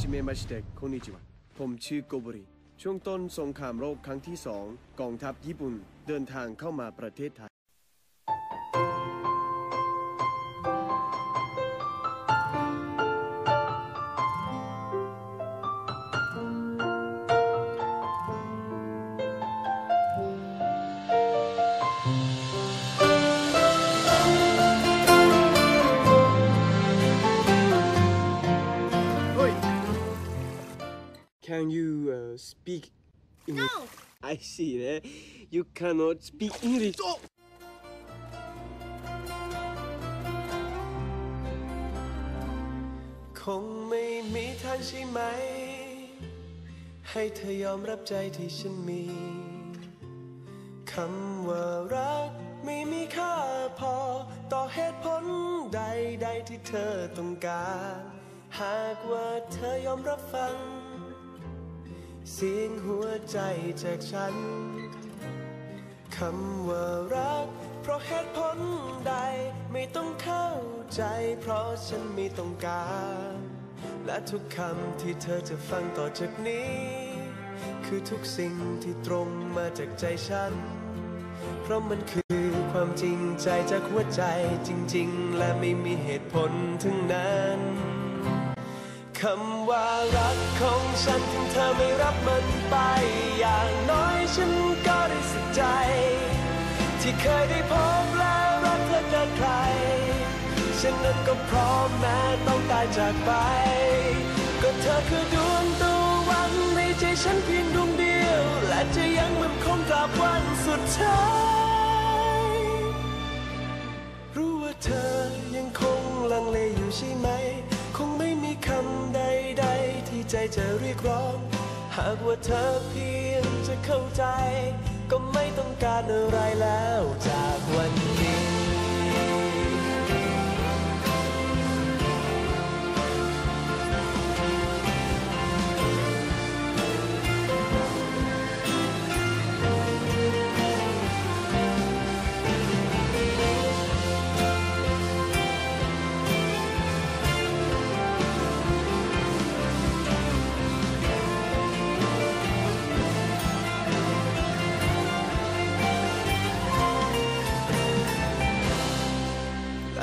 จิเมมาชิเตะคนิจิวะผมชื่อโกโบริช่วงต้นสงครามโลกครั้งที่สองกองทัพญี่ปุ่นเดินทางเข้ามาประเทศไทย Can you uh, speak English? No. I see that you cannot speak English. Oh! คงไม่มีทางใช่ไหม ให้เธอยอมรับใจที่ฉันมี คำว่ารักไม่มีค่าพอ ต่อเหตุผลใดๆที่เธอต้องการ หากว่าเธอยอมรับฟัง เสียงหัวใจจากฉัน คำว่ารัก เพราะเหตุผลใด ไม่ต้องเข้าใจ เพราะฉันไม่ต้องการ และทุกคำที่เธอจะฟังต่อจากนี้ คือทุกสิ่งที่ตรงมาจากใจฉัน เพราะมันคือความจริงใจจากหัวใจจริง ๆ และไม่มีเหตุผลทั้งนั้น คำว่ารักของฉันถึงเธอไม่รับมันไป อย่างน้อยฉันก็ได้สักใจ ที่เคยได้พบและรักเธอเกินใคร ฉันนั้นก็พร้อมแม้ต้องตายจากไป ก็เธอคือดวงตะวันในใจฉันเพียงดวงเดียว และจะยังมันคงตราบวันสุดท้าย ใจจะเรียกร้อง หากว่าเธอเพียงจะเข้าใจ ก็ไม่ต้องการอะไรแล้วจากวันนี้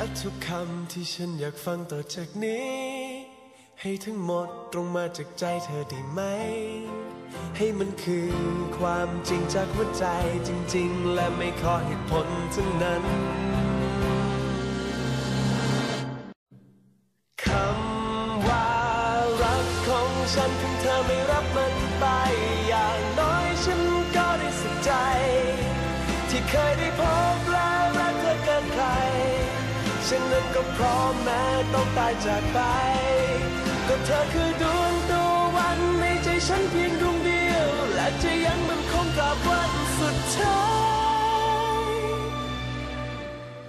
และทุกคำที่ฉันอยากฟังต่อจากนี้ ให้ทั้งหมดตรงมาจากใจเธอได้ไหม ให้มันคือความจริงจากหัวใจจริง ๆ และไม่ขอเหตุผลทั้งนั้นคำว่ารักของฉันถึงเธอไม่รับมันไป อย่างน้อยฉันก็ได้สักใจ ที่เคยได้พบและ ฉันนั้นก็พร้อมแม้ต้องตายจากไป ก็เธอคือดวงตะวันในใจฉันเพียงดวงเดียว และจะยังมันคงตราบวันสุดท้าย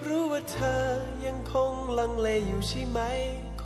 รู้ว่าเธอยังคงลังเลอยู่ใช่ไหม